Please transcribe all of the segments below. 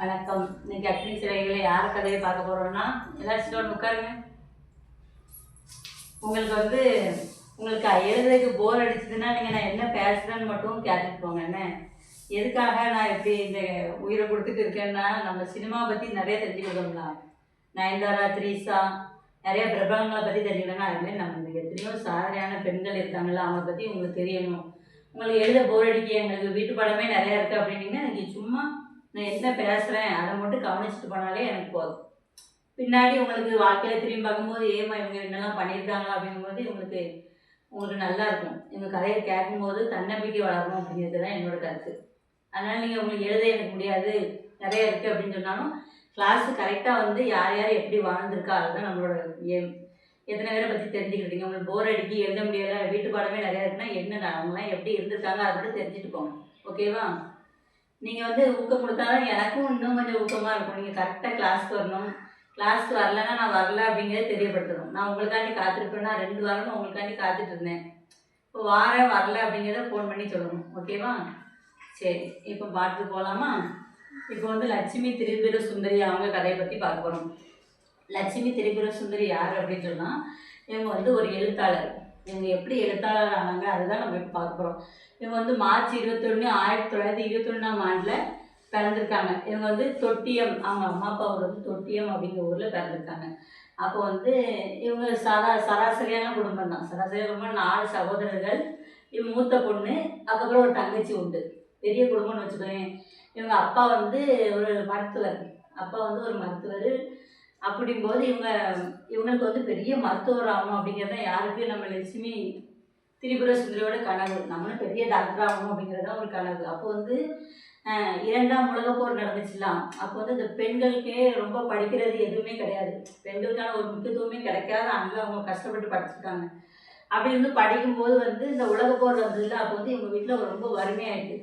வணக்கம். இன்னைக்கு அக்னி சிலைகளை யார் கதையை பார்க்க போறோம்னா எல்லாரும் உட்காருங்க. உங்களுக்கு வந்து உங்களுக்கு எழுதுறதுக்கு போர் அடிச்சதுன்னா நீங்கள் நான் என்ன பேசுகிறேன்னு மட்டும் கேட்டுட்டு போங்க. என்ன? எதுக்காக நான் இப்படி இந்த உயிரை கொடுத்துட்டு இருக்கேன்னா நம்ம சினிமா பற்றி நிறைய தெரிஞ்சுக்கிட்டோம்லாம் நயன்தாரா த்ரீசா நிறைய பிரபலங்களை பற்றி தெரிஞ்சுக்கணும்னா அதுமாதிரி நம்ம எத்தனையோ சாதனையான பெண்கள் இருக்காங்கல்ல அவங்க பற்றி உங்களுக்கு தெரியணும். உங்களுக்கு எழுத போர் அடிக்க எங்களுக்கு வீட்டு பாடமே நிறையா இருக்குது அப்படின்னீங்கன்னா நீங்கள் சும்மா நான் என்ன பேசுகிறேன் அதை மட்டும் கவனிச்சுட்டு போனாலே எனக்கு போதும். பின்னாடி உங்களுக்கு வாழ்க்கையில் திரும்பி பார்க்கும்போது ஏமா இவங்க என்னெல்லாம் பண்ணியிருக்காங்களா? அப்படிங்கும்போது உங்களுக்கு உங்களுக்கு நல்லா இருக்கும். எங்கள் கதையை கேட்கும்போது தன்னம்பிக்கை வளரணும் அப்படிங்கிறது தான் என்னோட கருத்து. அதனால் நீங்கள் உங்களுக்கு எழுத எனக்கு முடியாது. நிறைய இருக்குது அப்படின்னு சொன்னாலும் கிளாஸு கரெக்டாக வந்து யார் யார் எப்படி வாழ்ந்துருக்கா அதுதான் நம்மளோட ஏம் எத்தனை பேரை பற்றி தெரிஞ்சுக்கிட்டீங்க உங்களுக்கு போர் அடிக்கி எழுத முடியாத? வீட்டு பாடமே நிறையா இருக்குன்னா என்ன அவங்களாம் எப்படி இருந்திருக்காங்க அதை மட்டும் தெரிஞ்சுட்டு போங்க. ஓகேவா நீங்கள் வந்து ஊக்கம் கொடுத்தாலும் எனக்கும் இன்னும் கொஞ்சம் ஊக்கமாக இருக்கும். நீங்கள் கரெக்டாக கிளாஸ்க்கு வரணும். கிளாஸ்க்கு வரலன்னா நான் வரல அப்படிங்கிறத தெரியப்படுத்தணும். நான் உங்களுக்காண்டி காத்திருப்பேன்னா ரெண்டு வாரமும் உங்களுக்காண்டி காத்துட்டு இருந்தேன். இப்போ வாரேன் வரல அப்படிங்கிறத ஃபோன் பண்ணி சொல்லணும். ஓகேவா சரி. இப்போ பாட்டு போகலாமா இப்போ வந்து லட்சுமி திரிபுர சுந்தரி அவங்க கதையை பற்றி பார்க்க போகிறோம் லட்சுமி திரிபுர சுந்தரி யார் அப்படின்னு சொன்னால் இவங்க வந்து ஒரு எழுத்தாளர். இவங்க எப்படி எழுத்தாளர் ஆனாங்க அதுதான் நம்ம இப்போ பார்க்க போகிறோம் இவங்க வந்து மார்ச் இருபத்தொன்று ஆயிரத்தி தொள்ளாயிரத்தி இருபத்தொன்னாம் ஆண்டில் பிறந்திருக்காங்க. இவங்க வந்து தொட்டியம் அவங்க அம்மா அப்பா ஊர் வந்து தொட்டியம் அப்படிங்கிற ஊரில் பிறந்திருக்காங்க. அப்போ வந்து இவங்க சரா சராசரியான குடும்பம் தான். சராசரியான குடும்பம் நாலு சகோதரர்கள் இவங்க மூத்த பொண்ணு அதுக்கப்புறம் ஒரு தங்கச்சி உண்டு. பெரிய குடும்பம்னு வச்சுக்கோங்க இவங்க அப்பா வந்து ஒரு மருத்துவர். அப்பா வந்து ஒரு மருத்துவர். அப்படிங்கும்போது இவங்க இவங்களுக்கு வந்து பெரிய மருத்துவர் ஆகணும் அப்படிங்கிறது தான் நம்ம லட்சுமி திரிபுர சுந்தரியோட கனவு. நம்மளும் பெரிய டாக்டர் ஆகணும் அப்படிங்கிறது தான் ஒரு கனவு. அப்போ வந்து இரண்டாம் உலக போர் நடந்துச்சுலாம் அப்போ வந்து இந்த பெண்களுக்கே ரொம்ப படிக்கிறது எதுவுமே கிடையாது. பெண்களுக்கான ஒரு முக்கியத்துவமே கிடைக்காத அங்கே அவங்க கஷ்டப்பட்டு படிச்சிருக்காங்க. அப்படி இருந்து படிக்கும்போது வந்து இந்த உலக போர் வந்ததுல அப்போ வந்து இவங்க வீட்டில் ரொம்ப வறுமையாயிட்டு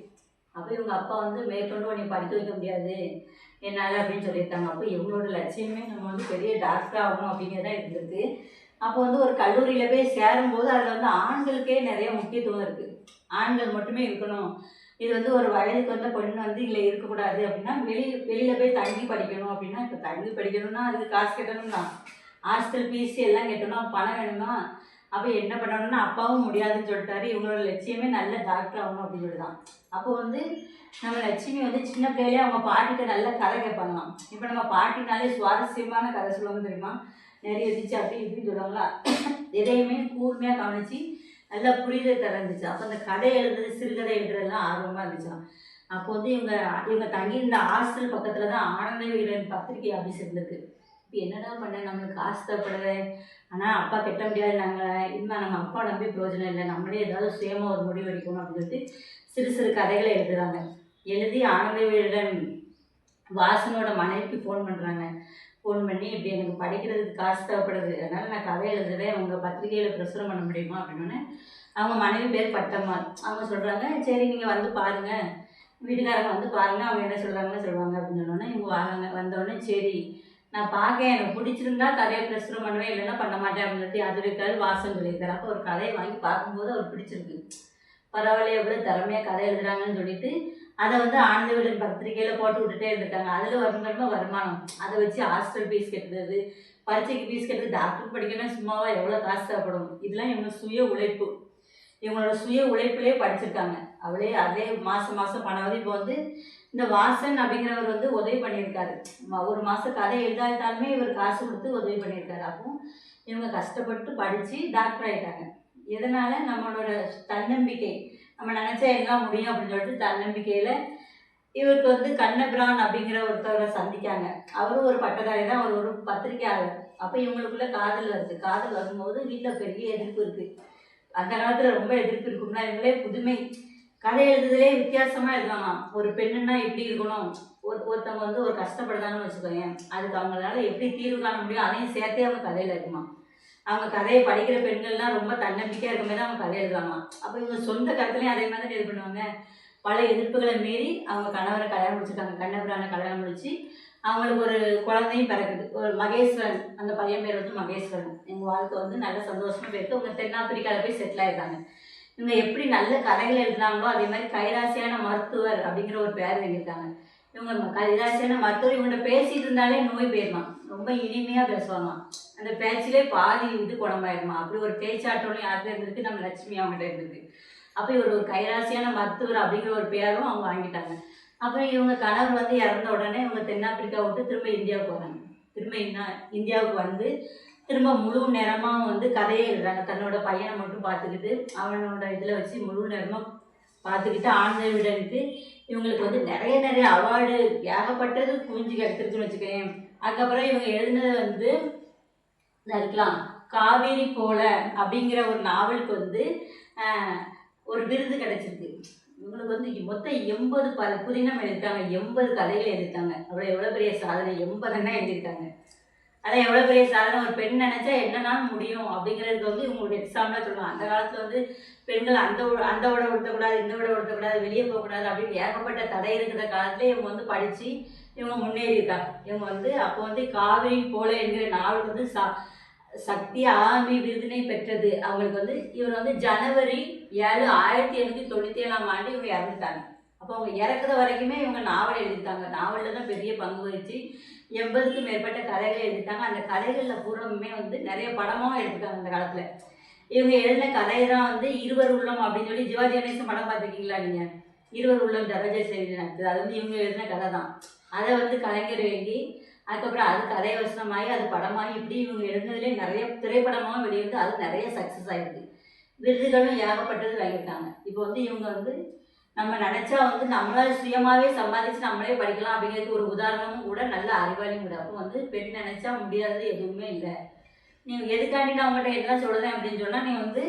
அப்போ இவங்க அப்பா வந்து மேற்கொண்டு உன்னை படிக்க வைக்க முடியாது. என்னால் அப்படின்னு சொல்லியிருக்காங்க. அப்போ இவங்களோட லட்சியமே நம்ம வந்து பெரிய டாக்டர் ஆகணும் அப்படிங்கிறதா இருந்திருக்கு. அப்போ வந்து ஒரு கல்லூரியில் போய் சேரும்போது அதில் வந்து ஆண்களுக்கே நிறைய முக்கியத்துவம் இருக்குது ஆண்கள் மட்டுமே இருக்கணும். இது வந்து ஒரு வயதுக்கு வந்த பொண்ணு வந்து இதில் இருக்கக்கூடாது அப்படின்னா வெளி வெளியில் போய் தங்கி படிக்கணும் அப்படின்னா இப்போ தங்கி படிக்கணும்னா அதுக்கு காசு கட்டணும் தான் ஹாஸ்டல் ஃபீஸ் எல்லாம் கட்டணும் பணம் வேணும்னா அப்போ என்ன பண்ணணும்னா அப்பாவும் முடியாதுன்னு சொல்லிட்டாரு. இவங்களோட லட்சியமே நல்ல டாக்டர் ஆகணும் அப்படின்னு சொல்லி தான் அப்போ வந்து நம்ம லட்சுமி வந்து சின்ன பிள்ளையிலே அவங்க பாட்டிகிட்ட நல்ல கதை கேட்பாங்களாம். இப்போ நம்ம பாட்டினாலே சுவாரஸ்யமான கதை சொல்லுவாங்க தெரியுமா? நிறைய இருந்துச்சு அப்படி இப்படின்னு சொல்லுவாங்களா? எதையுமே கூர்மையாக கவனிச்சு நல்லா புரிதல் தரந்துச்சு அப்போ அந்த கதை எழுதுறது சிறுகதை எழுதுறதுலாம் ஆர்வமாக இருந்துச்சாம். அப்போ வந்து இவங்க இவங்க தங்கியிருந்த ஹாஸ்டல் பக்கத்தில் தான் ஆனந்த வீரன் பத்திரிகை ஆஃபீஸ் இருந்திருக்கு. இப்போ என்னடா பண்ண? நம்மளுக்கு காசு தேவைப்படுது. ஆனால் அப்பா கெட்ட முடியாது நாங்கள் இனிமேல் நம்ம அப்பா நம்பி பிரயோஜனம் இல்லை. நம்மளே ஏதாவது சுயமாக ஒரு முடிவு எடுக்கணும் அப்படின்னு சொல்லிட்டு சிறு சிறு கதைகளை எழுதுறாங்க. எழுதி ஆனந்த வீரன் வாசனோட மனைவிக்கு ஃபோன் பண்ணுறாங்க ஃபோன் பண்ணி இப்படி எனக்கு படிக்கிறதுக்கு காசு தேவைப்படுது. அதனால் நான் கதை எழுதுறேன். உங்கள் பத்திரிகையில் பிரசுரம் பண்ண முடியுமா? அப்படின்னு அவங்க மனைவி பேர் பட்டம்மாள் அவங்க சொல்கிறாங்க சரி நீங்கள் வந்து பாருங்கள் வீட்டுக்காரங்க வந்து பாருங்கள் அவங்க என்ன சொல்கிறாங்கன்னு சொல்லுவாங்க. அப்படின்னு சொன்னோன்னே இவங்க வாங்க வந்தோடனே சரி நான் பார்க்க எனக்கு பிடிச்சிருந்தா கதையை பிரசுரம் பண்ணுவேன். இல்லைன்னா பண்ண மாட்டேன். அப்படின்னு சொல்லி அது இருக்காது வாசம். சொல்லியிருக்காரு. அப்போ ஒரு கதையை வாங்கி பார்க்கும்போது அவர் பிடிச்சிருக்கு. பரவாயில்ல எவ்வளோ திறமையாக கதை எழுதுறாங்கன்னு சொல்லிட்டு அதை வந்து ஆனந்த விடன் பத்திரிக்கையில் போட்டு விட்டுட்டே இருந்திருக்காங்க. அதில் வருங்கிறப்ப வருமானம். அதை வச்சு ஹாஸ்டல் ஃபீஸ் கட்டுறது பரீட்சைக்கு ஃபீஸ் கட்டுறது டாக்டர் படிக்கணும்னா சும்மாவா எவ்வளோ காசு தேவைப்படும்? இதெல்லாம் இவங்க சுய உழைப்பு. இவங்களோட சுய உழைப்புலேயே படிச்சிருக்காங்க. அவளே அதே மாதம் மாதம் பணம். இப்போ வந்து இந்த வாசன் அப்படிங்கிறவர் வந்து உதவி பண்ணியிருக்காரு. ஒரு மாதம் கதை எழுதாட்டாலுமே இவர் காசு கொடுத்து உதவி பண்ணியிருக்காரு. அப்போ இவங்க கஷ்டப்பட்டு படித்து டாக்டர் ஆகிட்டாங்க எதனால் நம்மளோட தன்னம்பிக்கை? நம்ம நினச்சா எல்லாம் முடியும் அப்படின்னு சொல்லிட்டு தன்னம்பிக்கையில் இவருக்கு வந்து கண்ணபிரான் அப்படிங்கிற ஒருத்தவரை சந்திக்காங்க. அவரும் ஒரு பட்டதாரி தான் அவர் ஒரு பத்திரிக்கையாளர் அப்போ இவங்களுக்குள்ள காதல் வருது. காதல் வரும்போது வீட்டில் பெரிய எதிர்ப்பு இருக்குது அந்த காலத்தில் ரொம்ப எதிர்ப்பு இருக்கும்னா இவங்களே புதுமை. கதை எழுதுறதுலே வித்தியாசமாக இருக்கலாம் ஒரு பெண்ணுன்னா எப்படி இருக்கணும். ஒரு ஒருத்தவங்க வந்து ஒரு கஷ்டப்படுதான்னு வச்சுக்கோங்க அதுக்கு அவங்களால எப்படி தீர்வு காண முடியும்? அதையும் சேர்த்தே அவங்க கதையில் இருக்குமா? அவங்க கதையை படிக்கிற பெண்கள்லாம் ரொம்ப தன்னம்பிக்கையாக இருக்கும்போது தான் அவங்க கதை எழுதுவாங்க அப்போ இவங்க சொந்த கருத்துலேயும் அதே மாதிரி இது பண்ணுவாங்க. பல எதிர்ப்புகளை மீறி அவங்க கணவரை கல்யாணம் முடிச்சிருக்காங்க. கண்ணபுரான கல்யாணம் முடிச்சு அவங்களுக்கு ஒரு குழந்தையும் பிறக்குது. ஒரு மகேஸ்வரன் அந்த பையன் பேர் வந்து மகேஸ்வரன். எங்கள் வாழ்க்கை வந்து நல்ல சந்தோஷமாக போயிருக்கு. அவங்க தென்னாப்பிரிக்காவில் போய் செட்டில் ஆயிருக்காங்க இவங்க எப்படி நல்ல கதைகள் எழுதுனாங்களோ அதே மாதிரி கைராசியான மருத்துவர் அப்படிங்கிற ஒரு பேர் வாங்கியிருக்காங்க இவங்க கைராசியான மருத்துவர் இவங்கள்ட்ட பேசிட்டு இருந்தாலே நோய் போயிருமா ரொம்ப இனிமையாக பேசுவாங்களாம் அந்த பேச்சிலே பாதி இது குணமாயிருமா? அப்படி ஒரு பேச்சாட்டோன்னு யார்கிட்ட இருந்திருக்கு? நம்ம லட்சுமி அவங்ககிட்ட இருந்திருக்கு. அப்போ இவர் ஒரு கைராசியான மருத்துவர் அப்படிங்கிற ஒரு பேரும் அவங்க வாங்கிட்டாங்க. அப்புறம் இவங்க கணவர் வந்து இறந்த உடனே இவங்க தென்னாப்பிரிக்கா விட்டு திரும்ப இந்தியாவுக்கு வராங்க. திரும்ப இந்தியாவுக்கு வந்து திரும்ப முழு நேரமாக வந்து கதையை எழுதுறாங்க தன்னோட பையனை மட்டும் பார்த்துக்கிட்டு அவனோட இதில் வச்சு முழு நேரமாக பார்த்துக்கிட்டு ஆனந்த விடனுக்கு இவங்களுக்கு வந்து நிறைய நிறைய அவார்டு ஏகப்பட்டது குவிஞ்சு கிடச்சிருக்குன்னு வச்சுக்கேன் அதுக்கப்புறம் இவங்க எழுதினது வந்து இருக்கலாம் காவேரி போல அப்படிங்கிற ஒரு நாவலுக்கு வந்து ஒரு விருது கிடைச்சிருக்கு. இவங்களுக்கு வந்து மொத்தம் எண்பது ப புதினம் எழுதியிருக்காங்க எண்பது கதைகள் எழுதியிருக்காங்க. அவ்வளோ எவ்வளோ பெரிய சாதனை எண்பதுன்னா எழுதியிருக்காங்க. அதான் எவ்வளோ பெரிய சாதனை. ஒரு பெண் நினச்சா என்னன்னாலும் முடியும் அப்படிங்கிறது வந்து இவங்களுடைய எக்ஸாம்பிளாக சொல்லுவாங்க. அந்த காலத்தில் வந்து பெண்கள் அந்த அந்த விட உடுத்தக்கூடாது இந்த விட உடுத்தக்கூடாது வெளியே போகக்கூடாது அப்படின்னு ஏகப்பட்ட தடை இருக்கிற காலத்துல இவங்க வந்து படித்து இவங்க முன்னேறி இருக்காங்க. இவங்க வந்து அப்போ வந்து காவிரி போல என்கிற நாள் வந்து ச சக்தி ஆமி விருதினை பெற்றது. அவங்களுக்கு வந்து இவர் வந்து ஜனவரி ஏழு ஆயிரத்தி எண்ணூற்றி தொண்ணூற்றி ஏழாம் ஆண்டு இவங்க இறந்துட்டாங்க. அப்போ அவங்க இறக்குற வரைக்குமே இவங்க நாவல் எழுதிட்டாங்க. நாவலில் தான் பெரிய பங்கு வகிச்சு எண்பதுக்கும் மேற்பட்ட கதைகள் எழுதிட்டாங்க. அந்த கதைகளில் பூர்வமே வந்து நிறைய படமாகவும் எடுத்துட்டாங்க அந்த காலத்தில். இவங்க எழுதின கதை தான் வந்து இருவர் உள்ளம் அப்படின்னு சொல்லி சிவாஜி கணேசன் படம் பார்த்துருக்கீங்களா நீங்கள் இருவர் உள்ளம் தரஜ செய்தி நடத்துது அது வந்து இவங்க எழுதின கதை தான் அதை வந்து கலைஞர் எழுதி அதுக்கப்புறம் அது கதை வசனமாகி அது படமாகி இப்படி இவங்க எழுதுனதுலேயே நிறைய திரைப்படமாகவும் வெளியே வந்து அது நிறைய சக்ஸஸ் ஆயிருக்கு. விருதுகளும் ஏகப்பட்டது வாங்கியிருக்காங்க. இப்போ வந்து இவங்க வந்து நம்ம நினச்சா வந்து நம்மளால் சுயமாகவே சம்பாதிச்சு நம்மளே படிக்கலாம் அப்படிங்கிறதுக்கு ஒரு உதாரணமும் கூட நல்ல அறிவாளியும் கூட. அப்போ வந்து பெண் நினச்சா முடியாதது எதுவுமே இல்லை. நீங்கள் எதுக்காண்டி நான் உங்கள்கிட்ட என்ன சொல்கிறேன் அப்படின்னு சொன்னால் நீங்கள் வந்து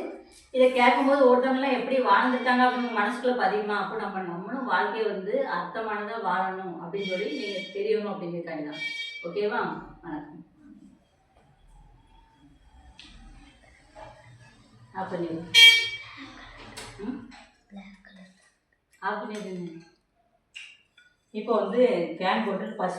இதை கேட்கும்போது ஒருத்தவங்களாம் எப்படி வாழ்ந்துட்டாங்க அப்படின்னு மனசுக்குள்ளே மனசுக்குள்ள பதியுமா? அப்போ நம்ம நம்மளும் வாழ்க்கையை வந்து அர்த்தமானதாக வாழணும் அப்படின்னு சொல்லி நீங்கள் தெரியணும் அப்படிங்கிறதுக்காண்டி தான் ஓகேவா? வணக்கம். அப்போ நீங்கள் ஆஃப் பண்ணிடுங்க இப்போ வந்து கேன் போட்டு ஃபஸ்ட்